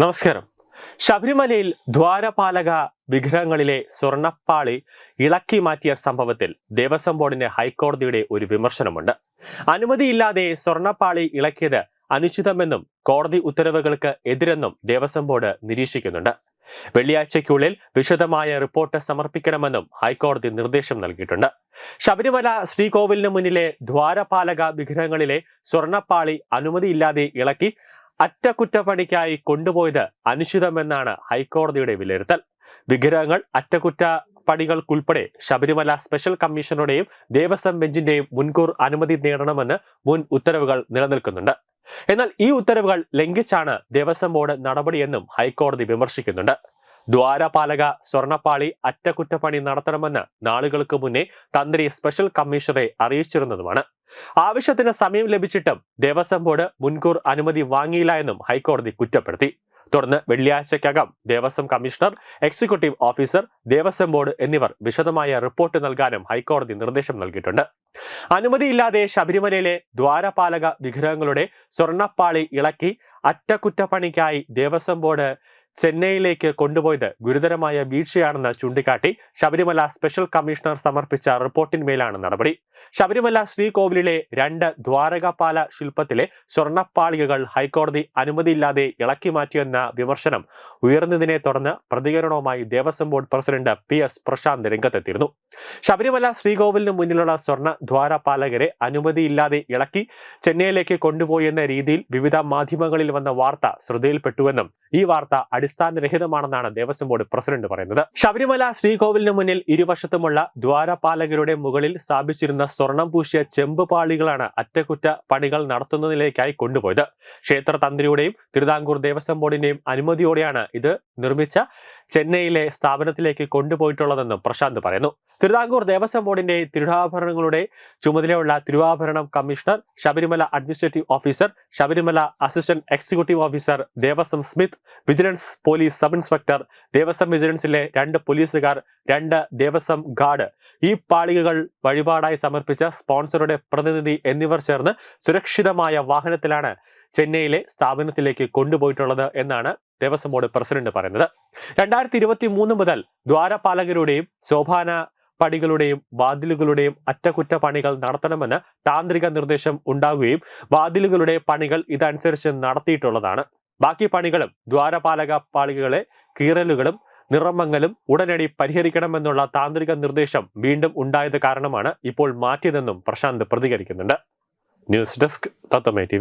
നമസ്കാരം. ശബരിമലയിൽ ദ്വാരപാലക വിഗ്രഹങ്ങളിലെ സ്വർണപ്പാളി ഇളക്കി മാറ്റിയ സംഭവത്തിൽ ദേവസ്വം ബോർഡിന് ഹൈക്കോടതിയുടെ ഒരു വിമർശനമുണ്ട്. അനുമതിയില്ലാതെ സ്വർണപ്പാളി ഇളക്കിയത് അനുചിതമെന്നും കോടതി ഉത്തരവുകൾക്ക് എതിരെന്നും ദേവസ്വം ബോർഡ് നിരീക്ഷിക്കുന്നുണ്ട്. വെള്ളിയാഴ്ചയ്ക്കുള്ളിൽ വിശദമായ റിപ്പോർട്ട് സമർപ്പിക്കണമെന്നും ഹൈക്കോടതി നിർദ്ദേശം നൽകിയിട്ടുണ്ട്. ശബരിമല ശ്രീകോവിലിന് മുന്നിലെ ദ്വാരപാലക വിഗ്രഹങ്ങളിലെ സ്വർണപ്പാളി അനുമതിയില്ലാതെ ഇളക്കി അറ്റകുറ്റപ്പണിക്കായി കൊണ്ടുപോയത് അനുചിതമെന്നാണ് ഹൈക്കോടതിയുടെ വിലയിരുത്തൽ. വിഗ്രഹങ്ങൾ അറ്റകുറ്റപ്പണികൾക്കുൾപ്പെടെ ശബരിമല സ്പെഷ്യൽ കമ്മീഷനുടെയും ദേവസ്വം ബെഞ്ചിന്റെയും മുൻകൂർ അനുമതി നേടണമെന്ന് മുൻ ഉത്തരവുകൾ നിലനിൽക്കുന്നുണ്ട്. എന്നാൽ ഈ ഉത്തരവുകൾ ലംഘിച്ചാണ് ദേവസ്വം ബോർഡ് നടപടിയെന്നും ഹൈക്കോടതി വിമർശിക്കുന്നുണ്ട്. ദ്വാരപാലക സ്വർണപ്പാളി അറ്റകുറ്റപ്പണി നടത്തണമെന്ന് നാളുകൾക്ക് മുന്നേ തന്ത്രി സ്പെഷ്യൽ കമ്മീഷണറെ അറിയിച്ചിരുന്നതുമാണ്. ആവശ്യത്തിന് സമയം ലഭിച്ചിട്ടും ദേവസ്വം ബോർഡ് മുൻകൂർ അനുമതി വാങ്ങിയില്ല എന്നും ഹൈക്കോടതി കുറ്റപ്പെടുത്തി. തുടർന്ന് വെള്ളിയാഴ്ചക്കകം Devaswom commissioner executive officer Devaswom board എന്നിവർ വിശദമായ റിപ്പോർട്ട് നൽകാനും ഹൈക്കോടതി നിർദ്ദേശം നൽകിയിട്ടുണ്ട്. അനുമതിയില്ലാതെ ശബരിമലയിലെ ദ്വാരപാലക വിഗ്രഹങ്ങളുടെ സ്വർണപ്പാളി ഇളക്കി അറ്റകുറ്റപ്പണിക്കായി ദേവസ്വം ബോർഡ് ചെന്നൈയിലേക്ക് കൊണ്ടുപോയത് ഗുരുതരമായ വീഴ്ചയാണെന്ന് ചൂണ്ടിക്കാട്ടി ശബരിമല സ്പെഷ്യൽ കമ്മീഷണർ സമർപ്പിച്ച റിപ്പോർട്ടിന്മേലാണ് നടപടി. ശബരിമല ശ്രീകോവിലിലെ രണ്ട് ദ്വാരകപാല ശില്പത്തിലെ സ്വർണപ്പാളികകൾ ഹൈക്കോടതി അനുമതിയില്ലാതെ ഇളക്കി മാറ്റിയെന്ന വിമർശനം ഉയർന്നതിനെ തുടർന്ന് പ്രതികരണവുമായി Devaswom board president P S Prashanth രംഗത്തെത്തിയിരുന്നു. ശബരിമല ശ്രീകോവിലിന് മുന്നിലുള്ള സ്വർണ ദ്വാരപാലകരെ അനുമതിയില്ലാതെ ഇളക്കി ചെന്നൈയിലേക്ക് കൊണ്ടുപോയെന്ന രീതിയിൽ വിവിധ മാധ്യമങ്ങളിൽ വന്ന വാർത്ത ശ്രദ്ധയിൽപ്പെട്ടുവെന്നും ഈ വാർത്ത അടിസ്ഥാനരഹിതമാണെന്നാണ് ദേവസ്വം ബോർഡ് പ്രസിഡന്റ് പറയുന്നത്. ശബരിമല ശ്രീകോവിലിന് മുന്നിൽ ഇരുവശത്തുമുള്ള ദ്വാരപാലകരുടെ മുകളിൽ സ്ഥാപിച്ചിരുന്ന സ്വർണം പൂശിയ ചെമ്പ് പാളികളാണ് അറ്റകുറ്റ പണികൾ നടത്തുന്നതിലേക്കായി കൊണ്ടുപോയത്. ക്ഷേത്ര തന്ത്രിയുടെയും തിരുവിതാംകൂർ ദേവസ്വം ബോർഡിന്റെയും അനുമതിയോടെയാണ് ഇത് നിർമ്മിച്ച ചെന്നൈയിലെ സ്ഥാപനത്തിലേക്ക് കൊണ്ടുപോയിട്ടുള്ളതെന്നും പ്രശാന്ത് പറയുന്നു. തിരുവിതാംകൂർ ദേവസ്വം ബോർഡിന്റെ തിരുവാഭരണങ്ങളുടെ ചുമതലയുള്ള തിരുവാഭരണം commissioner Sabarimala administrative officer Sabarimala assistant executive officer Devaswom smith vigilance police sub inspector Devaswom വിജിലൻസിലെ രണ്ട് പോലീസുകാർ രണ്ട് ദേവസ്വം ഗാർഡ്. ഈ പാളികകൾ വഴിപാടായി സമർപ്പിച്ച സ്പോൺസറുടെ പ്രതിനിധി എന്നിവർ ചേർന്ന് സുരക്ഷിതമായ വാഹനത്തിലാണ് ചെന്നൈയിലെ സ്ഥാപനത്തിലേക്ക് കൊണ്ടുപോയിട്ടുള്ളത് എന്നാണ് ദേവസ്വം ബോർഡ് പ്രസിഡന്റ് പറയുന്നത്. രണ്ടായിരത്തി ഇരുപത്തി മൂന്ന് മുതൽ ദ്വാരപാലകരുടെയും ശോഭാന പടികളുടെയും വാതിലുകളുടെയും അറ്റകുറ്റപ്പണികൾ നടത്തണമെന്ന് താന്ത്രിക നിർദ്ദേശം ഉണ്ടാകുകയും വാതിലുകളുടെ പണികൾ ഇതനുസരിച്ച് നടത്തിയിട്ടുള്ളതാണ്. ബാക്കി പണികളും ദ്വാരപാലക പാളികളെ കീറലുകളും നിറമങ്ങലും ഉടനടി പരിഹരിക്കണമെന്നുള്ള താന്ത്രിക നിർദ്ദേശം വീണ്ടും ഉണ്ടായത് കാരണമാണ് ഇപ്പോൾ മാറ്റിയതെന്നും പ്രശാന്ത് പ്രതികരിക്കുന്നുണ്ട്. ന്യൂസ് ഡെസ്ക് തത്തമേ ടി